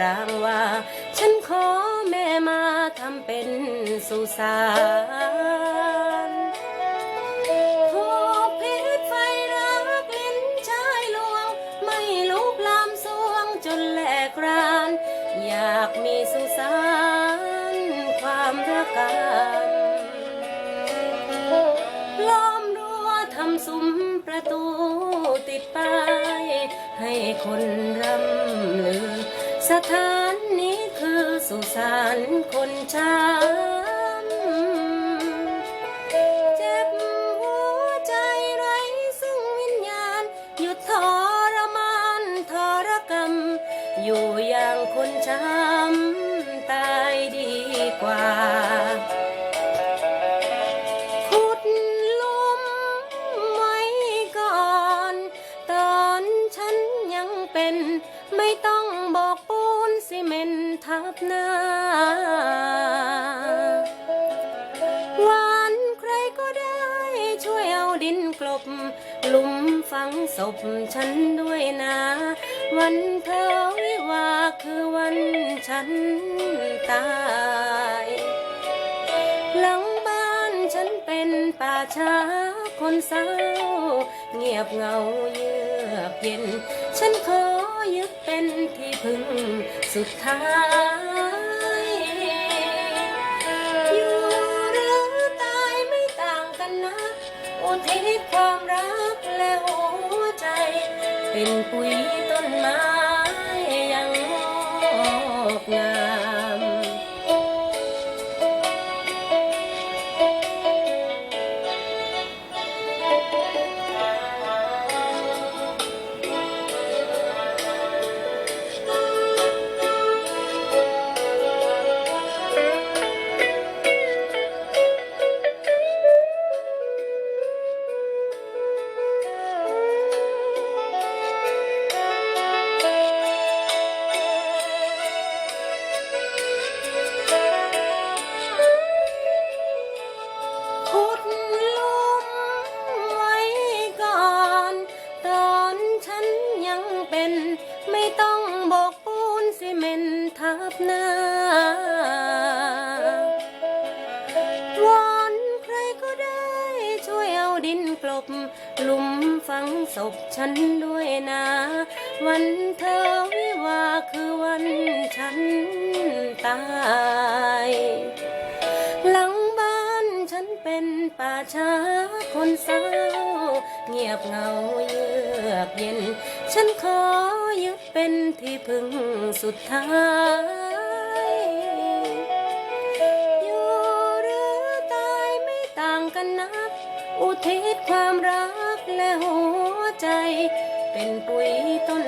รางว่าฉันขอแม่มาทำเป็นสุสานถูกพิษไฟรักลิ้นชายลวง ไม่ลุกลามสวงจนแหลกราน อยากมีสุสานความรักกันล้อมรั้วทำซุ้มประตูติดป้ายให้คนรำลือ สถานนี้คือสุสานคนช้ำเจ็บหัวใจไร้ซึ่งวิญญาณ หยุดทรมานทรกรรม อยู่อย่างคนช้ำตายดีกว่าขุดลุมไว้ก่อนตอนฉันยังเป็นไม่ต้อง ซีเมนทับหน้า หวานใครก็ได้ช่วยเอาดินกลบหลุมฝังศพฉันด้วยนะ วันเธอวิวาคือวันฉันตายหลังบ้านฉันเป็นป่าช้าคนเศร้า เงียบเงาเยือกเย็น ฉันขอยึ ยึดเป็นที่พึ่งสุดท้ายอยู่หรือตายไม่ต่างกันนะอุทิศความรักและหัวใจ เป็นปุ๋ยต้นไม้ ปูนซีเมนทับหน้าวอนใครก็ได้ช่วยเอาดินกลบ หลุมฝังศพฉันด้วยนะ วันเธอวิวาคือวันฉันตายหลังบ้านฉันเป็นป่าช้าคนเศร้า เงียบเงาเยือกเย็น ฉันขอยึดเป็นที่พึ่งสุดท้ายอยู่หรือตายไม่ต่างกันนัก อุทิศความรักและหัวใจ เป็นปุ๋ยต้น